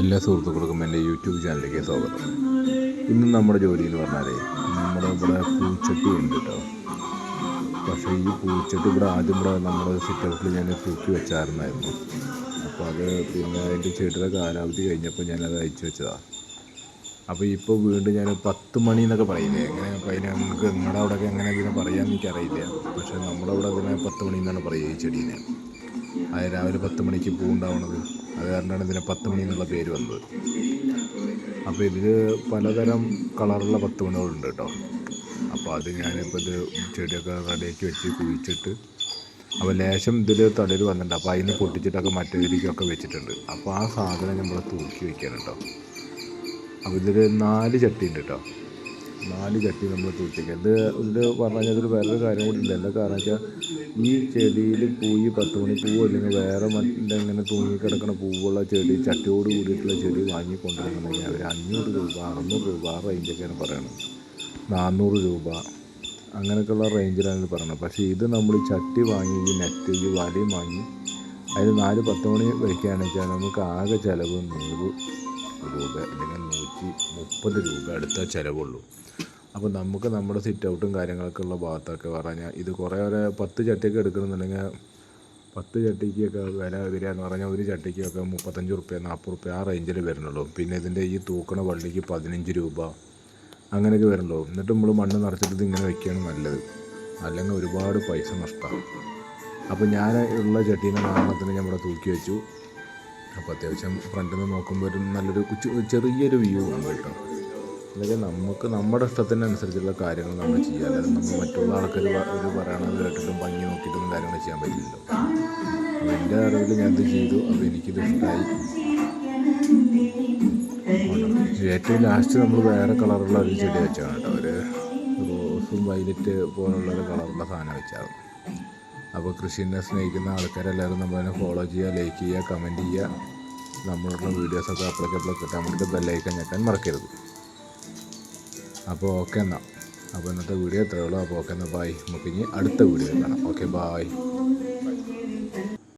എല്ലാ സുഹൃത്തുക്കൾക്കും എന്റെ യൂട്യൂബ് ചാനലിലേക്ക് സ്വാഗതം. ഇന്ന് നമ്മുടെ ജോലി എന്ന് പറഞ്ഞാലേ നമ്മുടെ ഇവിടെ പൂച്ചട്ടി ഉണ്ട് കേട്ടോ പക്ഷേ ഈ പൂച്ചട്ടി ഇവിടെ ആദ്യം ഇവിടെ നമ്മുടെ സിറ്റൗട്ടിൽ ഞാൻ തൂക്കി വെച്ചായിരുന്നായിരുന്നു. അപ്പോൾ അത് പിന്നെ അതിന്റെ ചെടിയുടെ കാലാവധി കഴിഞ്ഞപ്പോൾ ഞാനത് അയച്ചു വെച്ചതാണ് അപ്പോൾ ഇപ്പോൾ വീണ്ടും ഞാൻ പത്ത് മണി എന്നൊക്കെ പറയില്ലേ എങ്ങനെ? അപ്പോൾ അതിനെ നമുക്ക് നിങ്ങളുടെ അവിടെയൊക്കെ എങ്ങനെ ഇതിനെ പറയാമെന്ന് എനിക്കറിയില്ല. പക്ഷേ നമ്മുടെ അവിടെ അതിനെ പത്ത് മണി എന്നാണ് പറയുക ഈ ചെടീനെ. അത് രാവിലെ പത്ത് മണിക്ക് പൂ ഉണ്ടാവുന്നത് അത് കാരണമാണ് ഇതിന് പത്ത് മണി എന്നുള്ള പേര് വന്നത്. അപ്പോൾ ഇതിൽ പലതരം കളറുള്ള പത്ത് മണികളുണ്ട് കേട്ടോ. അപ്പോൾ അത് ഞാനിപ്പോൾ ഇത് ചെടിയൊക്കെ റെഡിയാക്കി വെച്ച് കുഴിച്ചിട്ട് അപ്പോൾ ലേശം ഇതിൽ തളിര് വന്നിട്ടുണ്ട്. അപ്പോൾ അതിന് പൊട്ടിച്ചിട്ടൊക്കെ മറ്റേതിലേക്കൊക്കെ വെച്ചിട്ടുണ്ട്. അപ്പോൾ ആ സാധനം നമ്മൾ തൂക്കി കേട്ടോ. അപ്പോൾ ഇതിൽ നാല് ചട്ടി ഉണ്ട് കേട്ടോ. നാല് ചട്ടി നമ്മൾ തൂക്കിക്കുക ഇത് ഇതിൽ പറഞ്ഞു കഴിഞ്ഞാൽ വേറൊരു കാര്യം കൂടി ഉണ്ട്. എന്താ കാരണം വെച്ചാൽ ഈ ചെടിയിൽ പൂയി പത്ത് മണി പൂവോ അല്ലെങ്കിൽ വേറെ മറ്റേ ഇങ്ങനെ തൂങ്ങി കിടക്കുന്ന പൂവുള്ള ചെടി ചട്ടിയോട് കൂടിയിട്ടുള്ള ചെടി വാങ്ങി കൊണ്ടുവരണമെങ്കിൽ അവർ അഞ്ഞൂറ് രൂപ അറുന്നൂറ് രൂപ ആ റേഞ്ചൊക്കെയാണ് പറയുന്നത് നാനൂറ് രൂപ. അങ്ങനെയൊക്കെയുള്ള റേഞ്ചിലാണ് പറയുന്നത് പക്ഷേ ഇത് നമ്മൾ ചട്ടി വാങ്ങി ഈ നെറ്റ് ഈ വലയും വാങ്ങി അതിൽ നാല് പത്ത് മണി വയ്ക്കുകയാണെന്ന് വെച്ചാൽ നമുക്ക് ആകെ ചിലവ് നൂറ് രൂപ അല്ലെങ്കിൽ നൂറ്റി മുപ്പത് രൂപ അടുത്ത ചിലവുള്ളൂ. അപ്പോൾ നമുക്ക് നമ്മുടെ സിറ്റ് ഔട്ടും കാര്യങ്ങളൊക്കെ ഉള്ള ഭാഗത്തൊക്കെ പറഞ്ഞാൽ ഇത് കുറേ ഒരു പത്ത് ചട്ടിയൊക്കെ എടുക്കണമെന്നുണ്ടെങ്കിൽ പത്ത് ചട്ടിക്കൊക്കെ വില വരിക എന്ന് പറഞ്ഞാൽ ഒരു ചട്ടിക്കൊക്കെ മുപ്പത്തഞ്ച് റുപ്യ നാൽപ്പത് റുപ്യ ആ റേഞ്ചിൽ വരുന്നുള്ളൂ. പിന്നെ ഇതിന്റെ ഈ തൂക്കണ വള്ളിക്ക് പതിനഞ്ച് രൂപ അങ്ങനെയൊക്കെ വരുന്നുള്ളൂ. എന്നിട്ട് നമ്മൾ മണ്ണ് നിറച്ചിട്ട് ഇങ്ങനെ വെക്കുകയാണ് നല്ലത്. അല്ലെങ്കിൽ ഒരുപാട് പൈസ നഷ്ടമാണ് അപ്പോൾ ഞാൻ ഉള്ള ചട്ടീനെ നാളത്തിന് ഞാൻ ഇവിടെ തൂക്കി വെച്ചു. അപ്പോൾ അത്യാവശ്യം ഫ്രണ്ടിൽ നിന്ന് നോക്കുമ്പോൾ ഒരു നല്ലൊരു ചെറിയൊരു വ്യൂ ആണ് കേട്ടോ. അല്ലെങ്കിൽ നമുക്ക് നമ്മുടെ ഇഷ്ടത്തിനനുസരിച്ചുള്ള കാര്യങ്ങൾ നമ്മൾ ചെയ്യുക. അല്ലാതെ നമ്മൾ മറ്റുള്ള ആൾക്കാർ ഒരു പറയണത് കേട്ടിട്ടും ഭംഗി നോക്കിയിട്ടൊന്നും കാര്യങ്ങൾ ചെയ്യാൻ പറ്റില്ലല്ലോ. എന്റെ അറിവിൽ ഞാൻ ഇത് ചെയ്തു? അപ്പോൾ എനിക്കിത് ഇഷ്ടമായി ഏറ്റവും ലാസ്റ്റ് നമ്മൾ വേറെ കളറുള്ള ഒരു ചെടി വെച്ചാണ് കേട്ടോ. ഒരു റോസും വൈലറ്റ് പോലുള്ള ഒരു കളറുള്ള സാധനം വെച്ചാണ് അപ്പോൾ കൃഷിനെ സ്നേഹിക്കുന്ന ആൾക്കാരെല്ലാവരും നമ്മളതിനെ ഫോളോ ചെയ്യുക ലൈക്ക് ചെയ്യുക കമന്റ് ചെയ്യുക. നമ്മളുള്ള വീഡിയോസൊക്കെ അപ്പോഴൊക്കെ അപ്പോഴൊക്കെ കിട്ടാൻ വേണ്ടിയിട്ട് ബെല്ലൈക്കൻ ഞെക്കാൻ മറക്കരുത്. അപ്പോൾ ഓക്കെ എന്നാൽ അപ്പോൾ ഇന്നത്തെ വീഡിയോ എത്രയുള്ളൂ അപ്പോൾ ഓക്കെ എന്നാൽ ബായ് നമുക്ക് ഇനി അടുത്ത വീഡിയോ കാണാം. Okay bye